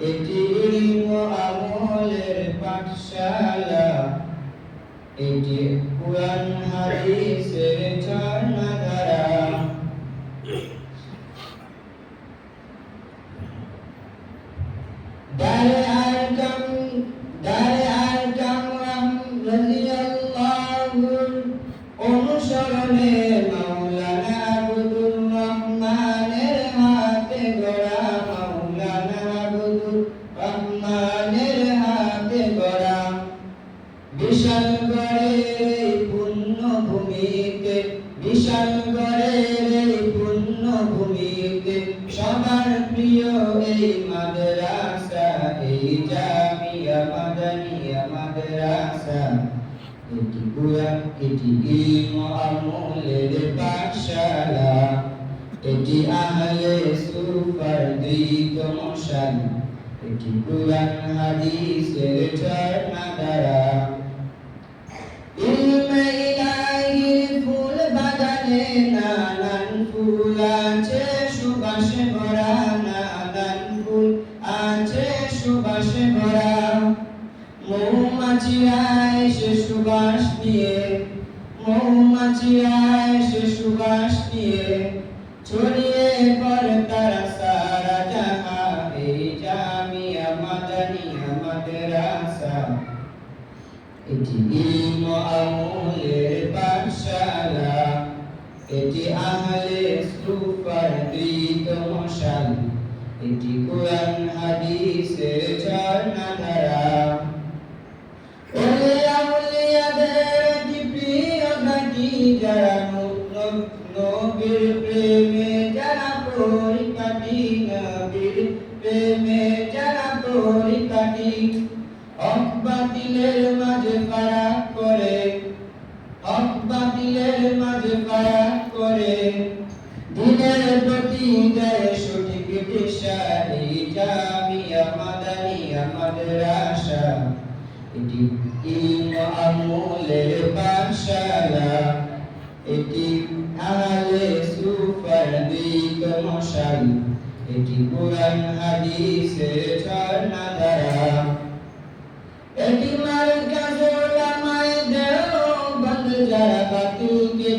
এটি ইলম আমলের পাঠশালা এটি কোরআন হাদিসের ঝর্ণাধারা দারে বিশাল গড়ের এই পুণ্য ভূমিতে এই সবার প্রিয় এই মাদ্রাসা, এই জামিয়া মাদানিয়া মাদ্রাসা। এটি কুরআন এটি ইলম আমলের পাঠশালা। এটি আহলে সুফার দৃত এটি কুরআন হাদিসের ঝর্ণাধারা ইলমে ফুল আছে সুবাসে নিয়ে মৌমাছিরা এসে সুবাস নিয়ে ছড়িয়ে পড়ে তারা সারা জাহা এই জামিয়া মাদানিয়া মাদ্রাসা এটি ইলম আমলের পাঠশালা এটি আহলে সুফার কৃত মশাল, এটি কোরআন হাদিসের ঝর্ণাধারা। ওলে আউলিয়াদের একটি প্রিয় ঘাঁটি যারা নবীর প্রেমে, যারা পরিপাটি নবীর প্রেমে, যারা পরিপাটি হক দেয় সঠিক দিশা এই জামিয়া মাদানিয়া মাদ্রাসা এটি ইলম আমলের পাঠশালা। এটি আহলে সুফার দিক মশাল। এটি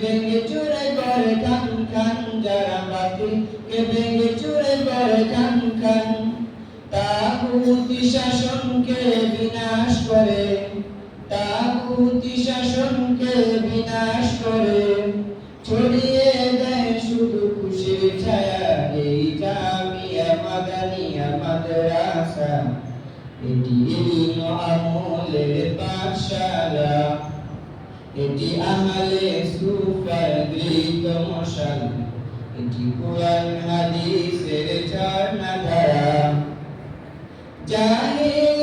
ভেঙে চুরে ভেঙে চুরে করে খান খান তাগুতি শাসনকে বিনাশ করে তাগুতি শাসনকে বিনাশ করে। ছড়িয়ে দেয় শুধু খুশির ছায়া, এই জামিয়া মাদানিয়া মাদ্রাসা এটি ইলম আমলের পাঠশালা। এটি আহলে সুফার গৃহীত মশাল। এটি কোরআন হাদিসের ঝর্ণাধারা জাহিল